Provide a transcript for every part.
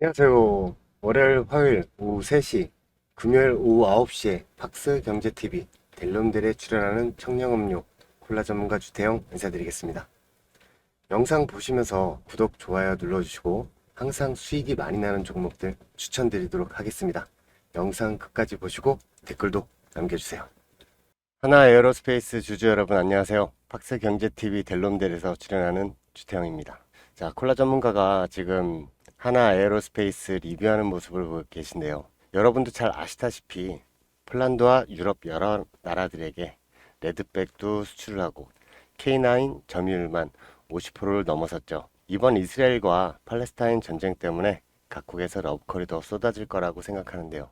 안녕하세요. 월요일, 화요일 오후 3시, 금요일 오후 9시에 팍스 경제TV 델론델에 출연하는 청량음료 콜라 전문가 주태영 인사드리겠습니다. 영상 보시면서 구독, 좋아요 눌러주시고 항상 수익이 많이 나는 종목들 추천드리도록 하겠습니다. 영상 끝까지 보시고 댓글도 남겨주세요. 하나 에어로스페이스 주주 여러분 안녕하세요. 팍스 경제TV 델론델에서 출연하는 주태영입니다. 자, 콜라 전문가가 지금 하나 에어로스페이스 리뷰하는 모습을 보고 계신데요. 여러분도 잘 아시다시피 폴란드와 유럽 여러 나라들에게 레드백도 수출을 하고 K9 점유율만 50%를 넘어섰죠. 이번 이스라엘과 팔레스타인 전쟁 때문에 각국에서 러브콜이 더 쏟아질 거라고 생각하는데요.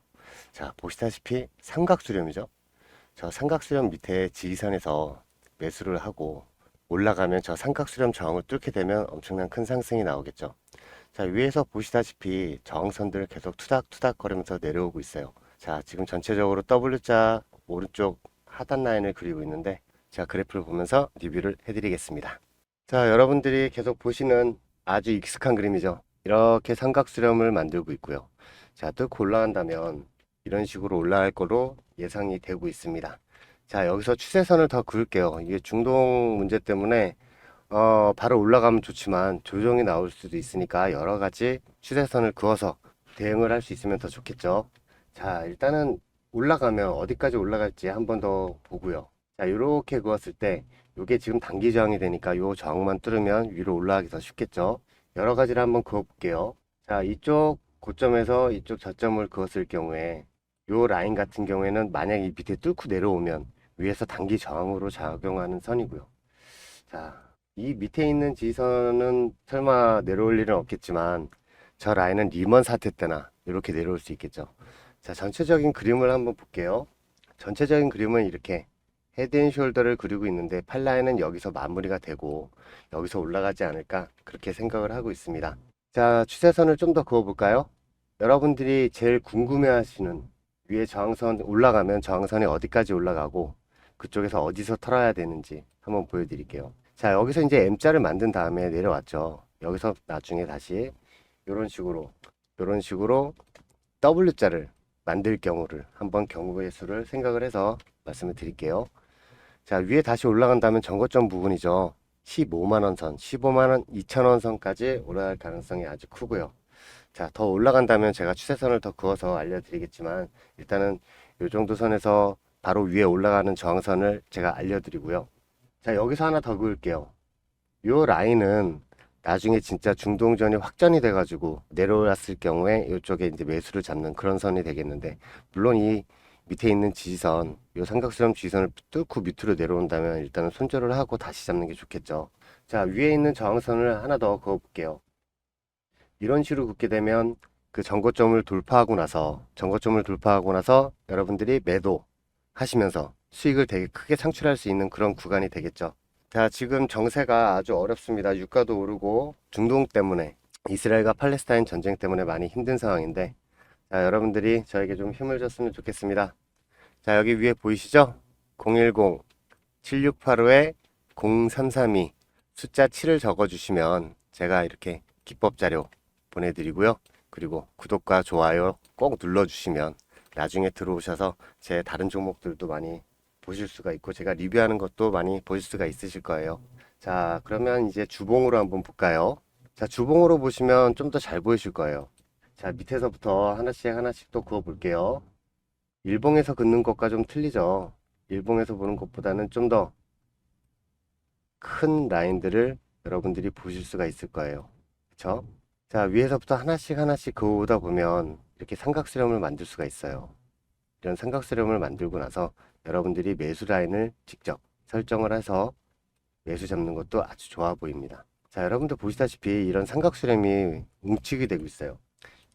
자, 보시다시피 삼각수렴이죠. 저 삼각수렴 밑에 지지선에서 매수를 하고 올라가면 저 삼각수렴 저항을 뚫게 되면 엄청난 큰 상승이 나오겠죠. 자, 위에서 보시다시피 저항선들을 계속 투닥투닥 거리면서 내려오고 있어요. 자, 지금 전체적으로 W자 오른쪽 하단 라인을 그리고 있는데 제가 그래프를 보면서 리뷰를 해드리겠습니다. 자, 여러분들이 계속 보시는 아주 익숙한 그림이죠. 이렇게 삼각수렴을 만들고 있고요. 자, 뚫고 올라간다면 이런 식으로 올라갈 거로 예상이 되고 있습니다. 자, 여기서 추세선을 더 그을게요. 이게 중동 문제 때문에 어, 바로 올라가면 좋지만 조정이 나올 수도 있으니까 여러 가지 추세선을 그어서 대응을 할 수 있으면 더 좋겠죠. 자, 일단은 올라가면 어디까지 올라갈지 한 번 더 보고요. 자, 이렇게 그었을 때 이게 지금 단기 저항이 되니까 요 저항만 뚫으면 위로 올라가기 더 쉽겠죠. 여러 가지를 한번 그어 볼게요. 자, 이쪽 고점에서 이쪽 저점을 그었을 경우에 요 라인 같은 경우에는 만약 이 밑에 뚫고 내려오면 위에서 단기 저항으로 작용하는 선이고요. 자, 이 밑에 있는 지선은 설마 내려올 일은 없겠지만 저 라인은 리먼 사태 때나 이렇게 내려올 수 있겠죠. 자, 전체적인 그림을 한번 볼게요. 전체적인 그림은 이렇게 헤드앤숄더를 그리고 있는데 팔라인은 여기서 마무리가 되고 여기서 올라가지 않을까 그렇게 생각을 하고 있습니다. 자, 추세선을 좀 더 그어 볼까요? 여러분들이 제일 궁금해 하시는 위에 저항선 올라가면 저항선이 어디까지 올라가고 그쪽에서 어디서 털어야 되는지 한번 보여드릴게요. 자, 여기서 이제 M자를 만든 다음에 내려왔죠. 여기서 나중에 다시 이런 식으로, 이런 식으로 W자를 만들 경우를 한번 경우의 수를 생각을 해서 말씀을 드릴게요. 자, 위에 다시 올라간다면 정거점 부분이죠. 15만원 선, 15만원 2천원 선까지 올라갈 가능성이 아주 크고요. 자, 더 올라간다면 제가 추세선을 더 그어서 알려드리겠지만, 일단은 이 정도 선에서 바로 위에 올라가는 저항선을 제가 알려드리고요. 자, 여기서 하나 더 그을게요. 요 라인은 나중에 진짜 중동전이 확전이 돼가지고 내려왔을 경우에 이쪽에 이제 매수를 잡는 그런 선이 되겠는데, 물론 이 밑에 있는 지지선, 요 삼각수렴 지지선을 뚫고 밑으로 내려온다면 일단은 손절을 하고 다시 잡는 게 좋겠죠. 자, 위에 있는 저항선을 하나 더 그어 볼게요. 이런 식으로 긋게 되면 그 정거점을 돌파하고 나서, 정거점을 돌파하고 나서 여러분들이 매도 하시면서 수익을 되게 크게 창출할 수 있는 그런 구간이 되겠죠. 자, 지금 정세가 아주 어렵습니다. 유가도 오르고 중동 때문에 이스라엘과 팔레스타인 전쟁 때문에 많이 힘든 상황인데 자, 여러분들이 저에게 좀 힘을 줬으면 좋겠습니다. 자, 여기 위에 보이시죠? 010-7685-0332 숫자 7을 적어주시면 제가 이렇게 기법 자료 보내드리고요. 그리고 구독과 좋아요 꼭 눌러주시면 나중에 들어오셔서 제 다른 종목들도 많이 보실 수가 있고 제가 리뷰하는 것도 많이 보실 수가 있으실 거예요. 자, 그러면 이제 주봉으로 한번 볼까요? 자, 주봉으로 보시면 좀 더 잘 보이실 거예요. 자, 밑에서부터 하나씩 하나씩 또 그어 볼게요. 일봉에서 긋는 것과 좀 틀리죠. 일봉에서 보는 것보다는 좀 더 큰 라인들을 여러분들이 보실 수가 있을 거예요. 그쵸? 자, 위에서부터 하나씩 하나씩 그어오다 보면 이렇게 삼각수렴을 만들 수가 있어요. 이런 삼각수렴을 만들고 나서 여러분들이 매수 라인을 직접 설정을 해서 매수 잡는 것도 아주 좋아 보입니다. 자, 여러분들 보시다시피 이런 삼각수렴이 웅축이 되고 있어요.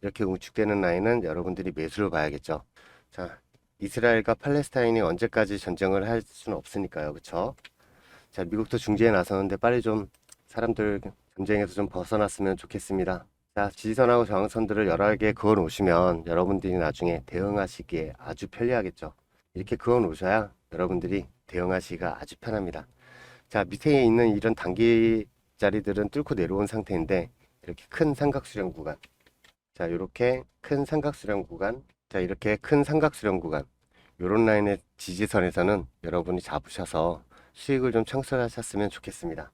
이렇게 웅축되는 라인은 여러분들이 매수를 봐야겠죠. 자, 이스라엘과 팔레스타인이 언제까지 전쟁을 할 수는 없으니까요. 그쵸? 자, 미국도 중재에 나서는데 빨리 좀 사람들 전쟁에서 좀 벗어났으면 좋겠습니다. 자, 지지선하고 저항선들을 여러 개 그어 놓으시면 여러분들이 나중에 대응하시기에 아주 편리하겠죠. 이렇게 그어 놓으셔야 여러분들이 대응하시기가 아주 편합니다. 자, 밑에 있는 이런 단기 자리들은 뚫고 내려온 상태인데 이렇게 큰 삼각 수렴 구간 자, 이렇게 큰 삼각 수렴 구간, 자, 이렇게 큰 삼각 수렴 구간, 요런 라인의 지지선에서는 여러분이 잡으셔서 수익을 좀 창출하셨으면 좋겠습니다.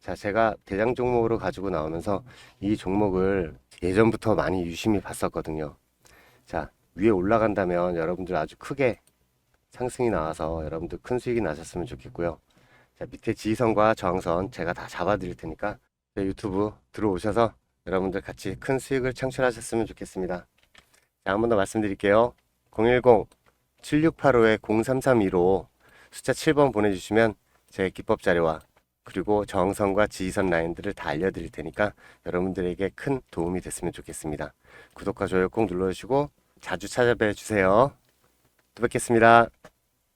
자, 제가 대장 종목으로 가지고 나오면서 이 종목을 예전부터 많이 유심히 봤었거든요. 자, 위에 올라간다면 여러분들 아주 크게 상승이 나와서 여러분들 큰 수익이 나셨으면 좋겠고요. 자, 밑에 지지선과 저항선 제가 다 잡아 드릴 테니까 제 유튜브 들어오셔서 여러분들 같이 큰 수익을 창출하셨으면 좋겠습니다. 자, 한 번 더 말씀드릴게요. 010-7685-0332로 숫자 7번 보내주시면 제 기법 자료와 그리고 저항선과 지지선 라인들을 다 알려드릴 테니까 여러분들에게 큰 도움이 됐으면 좋겠습니다. 구독과 좋아요 꼭 눌러주시고 자주 찾아뵈 주세요. 또 뵙겠습니다.